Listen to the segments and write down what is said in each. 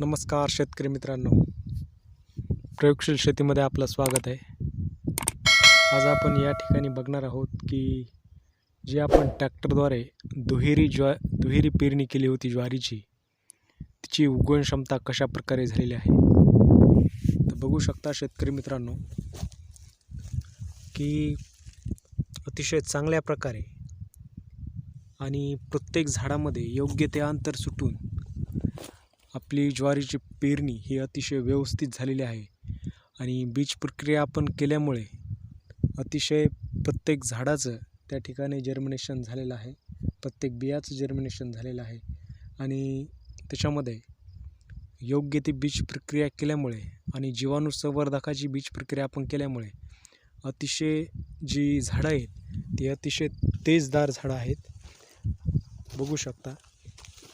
नमस्कार शेतकरी मित्रांनो. प्रयोगशील शेतीमध्ये आपलं स्वागत आहे. आज आपण या ठिकाणी बघणार आहोत की जी आपण ट्रॅक्टरद्वारे दुहेरी ज्वा दुहेरी पेरणी केली होती ज्वारीची तिची उगवण क्षमता कशा प्रकारे झालेली आहे? तर बघू शकता शेतकरी मित्रांनो की अतिशय चांगल्या प्रकारे आणि प्रत्येक झाडामध्ये योग्य ते अंतर सुटून आपली ज्वारीची पेरणी ही अतिशय व्यवस्थित झालेली आहे. आणि बीज प्रक्रिया आपण केल्यामुळे अतिशय प्रत्येक झाडाचं त्या ठिकाणी जर्मिनेशन झालेलं आहे. प्रत्येक बियाचं जर्मिनेशन झालेलं आहे. आणि त्याच्यामध्ये योग्य ती बीज प्रक्रिया केल्यामुळे आणि जीवाणू संवर्धकाची बीज प्रक्रिया आपण केल्यामुळे अतिशय जी झाडं आहेत ती अतिशय तेजदार झाडं आहेत. बघू शकता.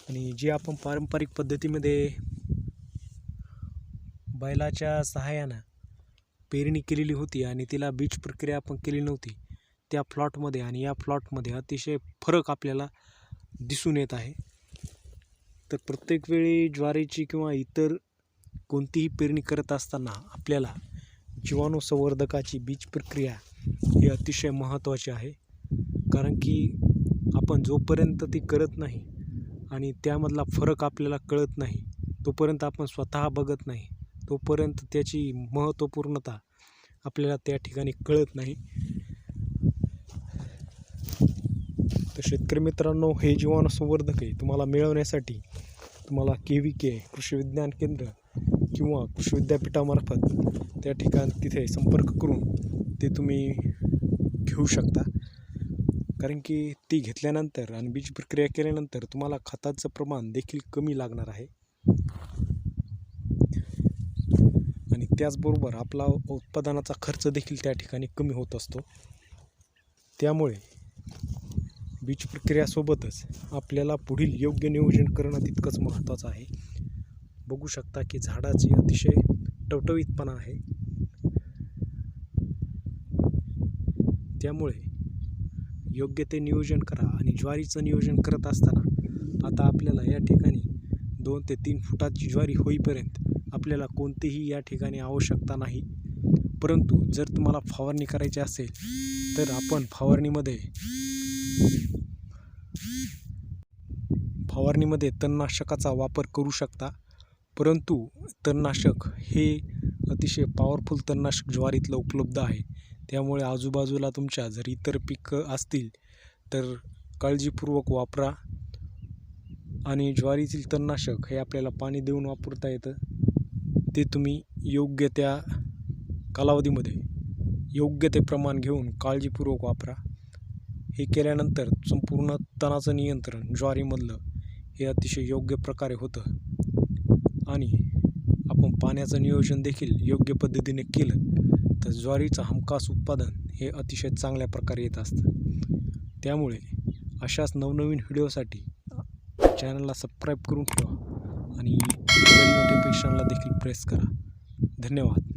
आणि जी आपण पारंपरिक पद्धतीमध्ये बैलाच्या सहाय्यानं पेरणी केलेली होती आणि तिला बीज प्रक्रिया आपण केली नव्हती त्या प्लॉटमध्ये आणि या प्लॉटमध्ये अतिशय फरक आपल्याला दिसून येत आहे. तर प्रत्येक वेळी ज्वारीची किंवा इतर कोणतीही पेरणी करत असताना आपल्याला जीवाणू संवर्धकाची बीज प्रक्रिया ही अतिशय महत्त्वाची आहे. कारण की आपण जोपर्यंत ती करत नाही आणि त्यामधला फरक आपल्याला कळत नाही. तोपर्यंत आपण स्वतः बघत नाही. तोपर्यंत त्याची महत्त्वपूर्णता आपल्याला त्या ठिकाणी कळत नाही. तर शेतकरी मित्रांनो हे जीवाणू संवर्धक आहे तुम्हाला मिळवण्यासाठी तुम्हाला के व्ही के कृषी विज्ञान केंद्र किंवा कृषी विद्यापीठामार्फत त्या ठिकाणी तिथे संपर्क करून ते तुम्ही घेऊ शकता. कारण की ती घेतल्यानंतर आणि बीज प्रक्रिया केल्यानंतर तुम्हाला खताचं प्रमाण देखील कमी लागणार आहे. आणि त्याचबरोबर आपला उत्पादनाचा खर्च देखील त्या ठिकाणी कमी होत असतो. त्यामुळे बीज प्रक्रियासोबतच आपल्याला पुढील योग्य नियोजन करणं तितकंच महत्त्वाचं आहे. बघू शकता की झाडाची अतिशय टवटवीतपणा आहे. त्यामुळे योग्य ते नियोजन करा आणि ज्वारीचं नियोजन करत असताना आता आपल्याला या ठिकाणी दोन ते तीन फुटाची ज्वारी होईपर्यंत आपल्याला कोणतीही या ठिकाणी आवश्यकता नाही. परंतु जर तुम्हाला फवारणी करायची असेल तर आपण फवारणीमध्ये फवारणीमध्ये तणनाशकाचा वापर करू शकता. परंतु तणनाशक हे अतिशय पॉवरफुल तणनाशक ज्वारीतलं उपलब्ध आहे. त्यामुळे आजूबाजूला तुमच्या जर इतर पिकं असतील तर काळजीपूर्वक वापरा. आणि ज्वारीतील तणनाशक हे आपल्याला पाणी देऊन वापरता येतं. ते तुम्ही योग्य त्या कालावधीमध्ये योग्य ते प्रमाण घेऊन काळजीपूर्वक वापरा. हे केल्यानंतर संपूर्ण तणाचं नियंत्रण ज्वारीमधलं हे अतिशय योग्य प्रकारे होतं. आणि आपण पाण्याचं नियोजन देखील योग्य पद्धतीने केलं तर ज्वारीचं हमखास उत्पादन हे अतिशय चांगल्या प्रकारे येत असतं. त्यामुळे अशाच नवनवीन व्हिडिओसाठी चॅनलला सबस्क्राईब करून ठेवा आणि बेल नोटिफिकेशनला देखील प्रेस करा. धन्यवाद.